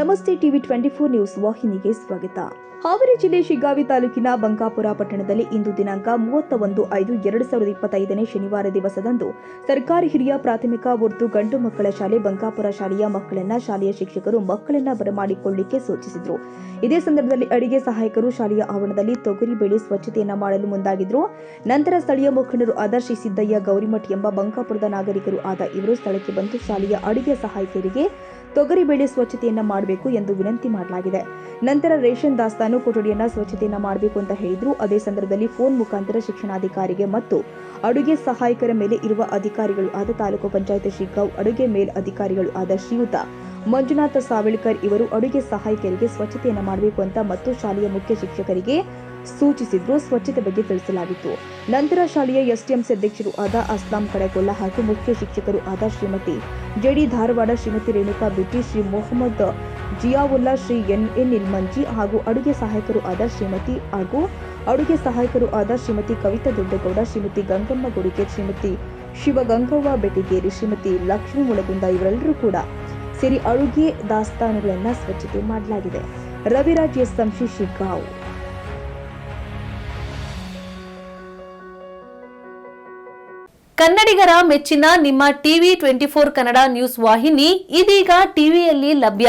ನಮಸ್ತೆ TV twenty four news ವಾಹಿನಿಗೆ ಸ್ವಾಗತ. ಹಾವೇರಿ ಜಿಲ್ಲೆ ಶಿಗ್ಗಾವಿ ತಾಲೂಕಿನ ಬಂಕಾಪುರ ಪಟ್ಟಣದಲ್ಲಿ ಇಂದು ದಿನಾಂಕ ಮೂವತ್ತ ಒಂದು ಐದು ಎರಡು ಸಾವಿರದ ಇಪ್ಪತ್ತೈದನೇ ಶನಿವಾರ ದಿವಸದಂದು ಸರ್ಕಾರಿ ಹಿರಿಯ ಪ್ರಾಥಮಿಕ ಉರ್ದು ಗಂಡು ಮಕ್ಕಳ ಶಾಲೆ ಬಂಕಾಪುರ ಶಾಲೆಯ ಮಕ್ಕಳನ್ನ ಶಾಲೆಯ ಶಿಕ್ಷಕರು ಮಕ್ಕಳನ್ನ ಬರಮಾಡಿಕೊಳ್ಳಿಕ್ಕೆ ಸೂಚಿಸಿದರು. ಇದೇ ಸಂದರ್ಭದಲ್ಲಿ ಅಡಿಗೆ ಸಹಾಯಕರು ಶಾಲೆಯ ಆವರಣದಲ್ಲಿ ತೊಗರಿ ಬೆಳೆ ಸ್ವಚ್ಛತೆಯನ್ನ ಮಾಡಲು ಮುಂದಾಗಿದ್ರು. ನಂತರ ಸ್ಥಳೀಯ ಮುಖಂಡರು ಆದರ್ಶಿ ಸಿದ್ದಯ್ಯ, ಗೌರಿಮಠ್ ಎಂಬ ಬಂಕಾಪುರದ ನಾಗರಿಕರು ಆದ ಇವರು ಸ್ಥಳಕ್ಕೆ ಬಂದು ಶಾಲೆಯ ಅಡಿಗೆ ಸಹಾಯಕರಿಗೆ ತೊಗರಿ ಬೆಳೆ ಸ್ವಚ್ಛತೆಯನ್ನ ಮಾಡಬೇಕು ಎಂದು ವಿನಂತಿ ಮಾಡಲಾಗಿದೆ. ನಂತರ ರೇಷನ್ ದಾಸ್ತಾನು ಕೊಠಡಿಯನ್ನ ಸ್ವಚ್ಛತೆಯನ್ನ ಮಾಡಬೇಕು ಅಂತ ಹೇಳಿದ್ರು. ಅದೇ ಸಂದರ್ಭದಲ್ಲಿ ಫೋನ್ ಮುಖಾಂತರ ಶಿಕ್ಷಣಾಧಿಕಾರಿಗೆ ಮತ್ತು ಅಡುಗೆ ಸಹಾಯಕರ ಮೇಲೆ ಇರುವ ಅಧಿಕಾರಿಗಳು ಆದ ತಾಲೂಕು ಪಂಚಾಯತ್ ಶಿಗ್ಗಾವ್ ಅಡುಗೆ ಮೇಲ್ ಅಧಿಕಾರಿಗಳು ಆದ ಶ್ರೀಯುತ ಮಂಜುನಾಥ ಸಾವಳ್ಕರ್ ಇವರು ಅಡುಗೆ ಸಹಾಯಕರಿಗೆ ಸ್ವಚ್ಛತೆಯನ್ನ ಮಾಡಬೇಕು ಅಂತ ಮತ್ತು ಶಾಲೆಯ ಮುಖ್ಯ ಶಿಕ್ಷಕರಿಗೆ ಸೂಚಿಸಿದ್ರು. ಸ್ವಚ್ಛತೆ ಬಗ್ಗೆ ತಿಳಿಸಲಾಗಿತ್ತು. ನಂತರ ಶಾಲೆಯ ಎಸ್ಟಿಎಂಸಿ ಅಧ್ಯಕ್ಷರು ಆದ ಅಸ್ಲಾಂ ಕಡೆಗೊಲ್ಲ ಹಾಗೂ ಮುಖ್ಯ ಶಿಕ್ಷಕರು ಆದ Shrimati JD Dharwad Shrimati Renuka Bitti Shri Mohammed Ziaulla Shri N N Nilmanji ಹಾಗೂ ಅಡುಗೆ ಸಹಾಯಕರು ಆದ ಶ್ರೀಮತಿ ಹಾಗೂ ಅಡುಗೆ ಸಹಾಯಕರು ಆದ ಶ್ರೀಮತಿ ಕವಿತಾ ದೊಡ್ಡಗೌಡ, ಶ್ರೀಮತಿ ಗಂಗಮ್ಮ ಗುಡಿಗೆ ಶ್ರೀಮತಿ ಶಿವಗಂಗವ್ವ ಬೆಟ್ಟಿಗೇರಿ ಶ್ರೀಮತಿ ಲಕ್ಷ್ಮೀ ಮುಳಗುಂದ ಇವರೆಲ್ಲರೂ ಕೂಡ ಸೇರಿ ಅಡುಗೆ ದಾಸ್ತಾನುಗಳನ್ನ ಸ್ವಚ್ಛತೆ ಮಾಡಲಾಗಿದೆ. ರವಿರಾಜ್ ಎಸ್ ಸಂಶಿ ಶಿಗಾವ್ ಕನ್ನಡಿಗರ ಮೆಚ್ಚಿನ ನಿಮ್ಮ TV twenty four Kannada news ವಾಹಿನಿ ಇದೀಗ ಟಿವಿಯಲ್ಲಿ ಲಭ್ಯ.